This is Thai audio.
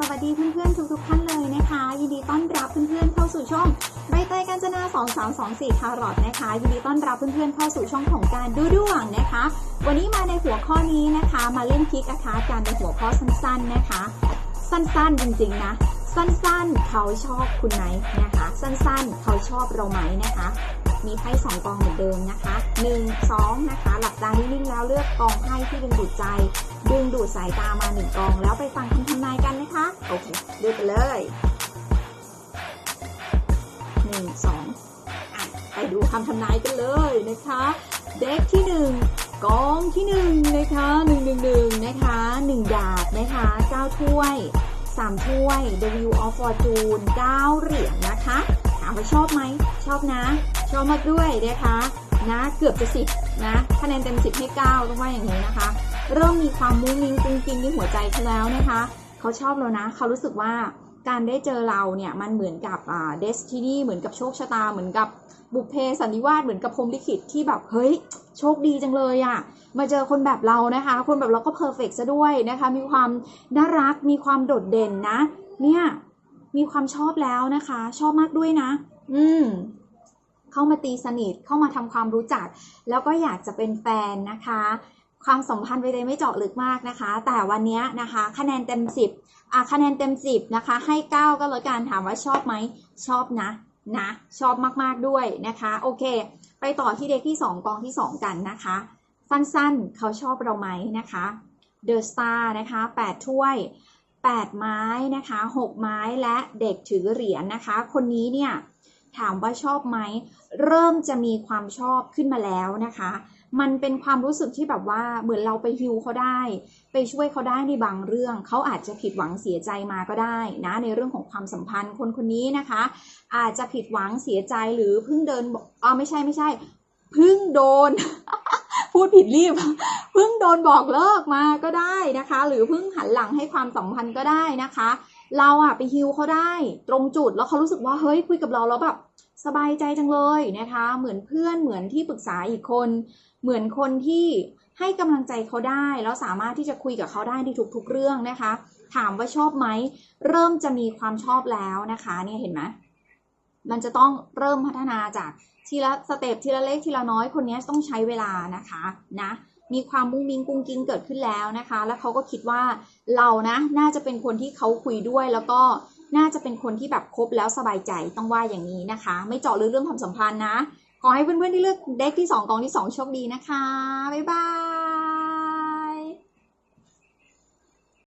สวัสดีเพื่อนๆทุกๆท่านเลยนะคะ ยินดีต้อนรับเพื่อนๆเข้าสู่ช่องใบเตยกัญจนา2324คารอทนะคะ ยินดีต้อนรับเพื่อนๆเข้าสู่ช่องของการดูดวงนะคะ วันนี้มาในหัวข้อนี้นะคะ มาเล่นพิกอาคากันในหัวข้อสั้นๆนะคะ สั้นๆจริงๆนะ สั้นๆเขาชอบคุณไหมนะคะ สั้นๆเขาชอบเราไหมนะคะ มีไพ่สองกองเหมือนเดิมนะคะหนึ่งสองนะคะหลับตานิ่งๆแล้วเลือกกองไพ่ที่ดึงดูดใจ ดึงดูดสายตามาหนึ่งกอง แล้วไปฟังคำทำนายกันนะคะโอเคเลือกไปเลยหนึ่งสองอะไปดูคำทำนายกันเลยนะคะ เด็กที่หนึ่งกองที่หนึ่งนะคะหนึ่งหนึ่งหนึ่งนะคะหนึ่งดาบนะคะเก้าถ้วยสามถ้วย The Wheel of Fortune เก้าเหรียญนะคะามว่าชอบไหม ชอบนะ ชอบมากด้วยนะคะ นะเกือบจะสิบนะคะแนนเต็มสิบให้เก้าต้องว่าอย่างนี้นะคะ เริ่มมีความมุ้งมิ้งกุ้งกิงในหัวใจเขาแล้วนะคะ เขาชอบเรานะ เขารู้สึกว่าการได้เจอเราเนี่ยมันเหมือนกับอ่าเดสตินีเหมือนกับโชคชะตาเหมือนกับบุพเพสันนิวาสเหมือนกับพรมลิขิตที่แบบเฮ้ยโชคดีจังเลยอะ่ะมาเจอคนแบบเรานะคะ คนแบบเราก็เพอร์เฟกซะด้วยนะคะ มีความน่ารักมีความโดดเด่นนะ เนี่ย มีความชอบแล้วนะคะ ชอบมากด้วยนะ อืม เข้ามาตีสนิทเข้ามาทำความรู้จัก แล้วก็อยากจะเป็นแฟนนะคะ ความสัมพันธ์ไปเลยไม่เจาะลึกมากนะคะ แต่วันนี้นะคะ คะแนนเต็ม 10อะคะแนนเต็ม 10 นะคะ ให้ 9 ก็แล้วกันถามว่าชอบไหมชอบนะนะชอบมาก ๆ ด้วยนะคะ โอเค ไปต่อที่เด็กที่ 2 กองที่ 2 กันนะคะ สั้นๆ เขาชอบเราไหมนะคะเดอะสตาร์นะคะ 8 ถ้วย 8 ไม้นะคะ 6 ไม้และเด็กถือเหรียญนะคะ คนนี้เนี่ยถามว่าชอบไหม เริ่มจะมีความชอบขึ้นมาแล้วนะคะ มันเป็นความรู้สึกที่แบบว่าเหมือนเราไปฮิวเขาได้ ไปช่วยเขาได้ในบางเรื่อง เขาอาจจะผิดหวังเสียใจมาก็ได้นะในเรื่องของความสัมพันธ์คนคนนี้นะคะ อาจจะผิดหวังเสียใจหรือเพิ่งเดินบอกอ๋อไม่ใช่ไม่ใช่เพิ่งโดน พูดผิดรีบ เพิ่งโดนบอกเลิกมาก็ได้นะคะ หรือเพิ่งหันหลังให้ความสัมพันธ์ก็ได้นะคะ เราอะไปฮิวเขาได้ตรงจุดแล้วเขารู้สึกว่าเฮ้ยคุยกับเราแล้วแบบสบายใจจังเลยนะคะ เหมือนเพื่อนเหมือนที่ปรึกษาอีกคน เหมือนคนที่ให้กำลังใจเขาได้แล้วสามารถที่จะคุยกับเขาได้ในทุกๆเรื่องนะคะ ถามว่าชอบไหมเริ่มจะมีความชอบแล้วนะคะเนี่ยเห็นไหม มันจะต้องเริ่มพัฒนาจากทีละสเต็ปทีละเล็กทีละน้อยคนนี้ต้องใช้เวลานะคะนะมีความมุ้งมิ้งกุ้งกิ้งเกิดขึ้นแล้วนะคะ แล้วเขาก็คิดว่าเรานะน่าจะเป็นคนที่เขาคุยด้วยแล้วก็น่าจะเป็นคนที่แบบคบแล้วสบายใจต้องว่าอย่างนี้นะคะ ไม่เจาะลึกเรื่องความสัมพันธ์นะ ขอให้เพื่อนๆที่เลือกเด็กที่ 2กองที่ 2 โชคดีนะคะ บ๊ายบาย